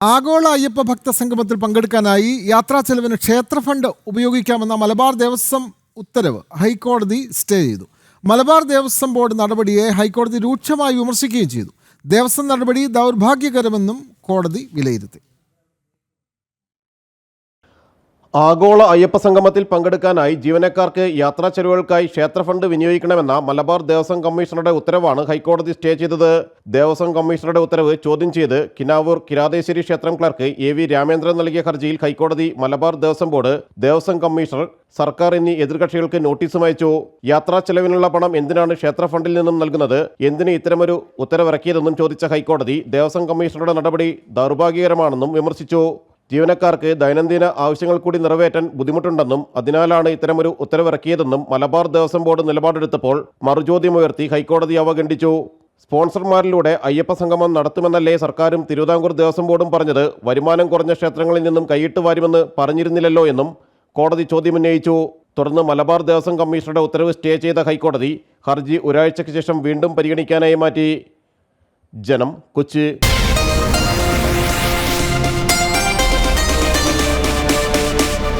ആഗോള അയ്യപ്പ ഭക്ത സംഗമത്തിൽ പങ്കെടുക്കാനായി യാത്രാ ചെലവിന് ക്ഷേത്ര ഫണ്ട് ഉപയോഗിക്കാമെന്ന മലബാർ ദേവസ്വം ഉത്തരവ് ഹൈക്കോടതി സ്റ്റേ ചെയ്തു. മലബാർ ദേവസ്വം ബോർഡ് നടപടിയെ ഹൈക്കോടതി രൂക്ഷമായി വിമർശിക്കുകയും ചെയ്തു. ദേവസ്വം നടപടി ദൗർഭാഗ്യകരമെന്നും കോടതി വിലയിരുത്തി. ആഗോള അയ്യപ്പ സംഗമത്തിൽ പങ്കെടുക്കാനായി ജീവനക്കാർക്ക് യാത്രാ ചെലവുകൾക്കായി ക്ഷേത്ര ഫണ്ട് വിനിയോഗിക്കണമെന്ന മലബാർ ദേവസ്വം കമ്മീഷണറുടെ ഉത്തരവാണ് ഹൈക്കോടതി സ്റ്റേ ചെയ്തത്. ദേവസ്വം കമ്മീഷണറുടെ ഉത്തരവ് ചോദ്യം ചെയ്ത് കിനാവൂർ കിരാതേശ്വരി ക്ഷേത്രം ക്ലർക്ക് എ വി രാമേന്ദ്രൻ നൽകിയ ഹർജിയിൽ ഹൈക്കോടതി മലബാർ ദേവസ്വം ബോർഡ് ദേവസ്വം കമ്മീഷണർ സർക്കാർ എന്നീ എതിർകക്ഷികൾക്ക് നോട്ടീസും അയച്ചു. യാത്രാ ചെലവിനുള്ള പണം എന്തിനാണ് ക്ഷേത്ര ഫണ്ടിൽ നിന്നും നൽകുന്നത്? എന്തിന് ഇത്തരമൊരു ഉത്തരവിറക്കിയതെന്നും ചോദിച്ച ഹൈക്കോടതി ദേവസ്വം കമ്മീഷണറുടെ നടപടി ദൗർഭാഗ്യകരമാണെന്നും വിമർശിച്ചു. ജീവനക്കാർക്ക് ദൈനംദിന ആവശ്യങ്ങൾ കൂടി നിറവേറ്റാൻ ബുദ്ധിമുട്ടുണ്ടെന്നും അതിനാലാണ് ഇത്തരമൊരു ഉത്തരവിറക്കിയതെന്നും മലബാർ ദേവസ്വം ബോർഡ് നിലപാടെടുത്തപ്പോൾ മറുചോദ്യമുയർത്തി ഹൈക്കോടതി അവഗണിച്ചു. സ്പോൺസർമാരിലൂടെ അയ്യപ്പ സംഗമം നടത്തുമെന്നല്ലേ സർക്കാരും തിരുവിതാംകൂർ ദേവസ്വം ബോർഡും പറഞ്ഞത്. വരുമാനം കുറഞ്ഞ ക്ഷേത്രങ്ങളിൽ നിന്നും കൈയിട്ട് വാരുമെന്ന് പറഞ്ഞിരുന്നില്ലല്ലോ എന്നും കോടതി ചോദ്യമുന്നയിച്ചു തുടർന്ന് മലബാർ ദേവസ്വം കമ്മീഷണറുടെ ഉത്തരവ് സ്റ്റേ ചെയ്ത ഹൈക്കോടതി ഹർജി ഒരാഴ്ചയ്ക്ക് ശേഷം വീണ്ടും പരിഗണിക്കാനായി മാറ്റി. ജനം കൊച്ചി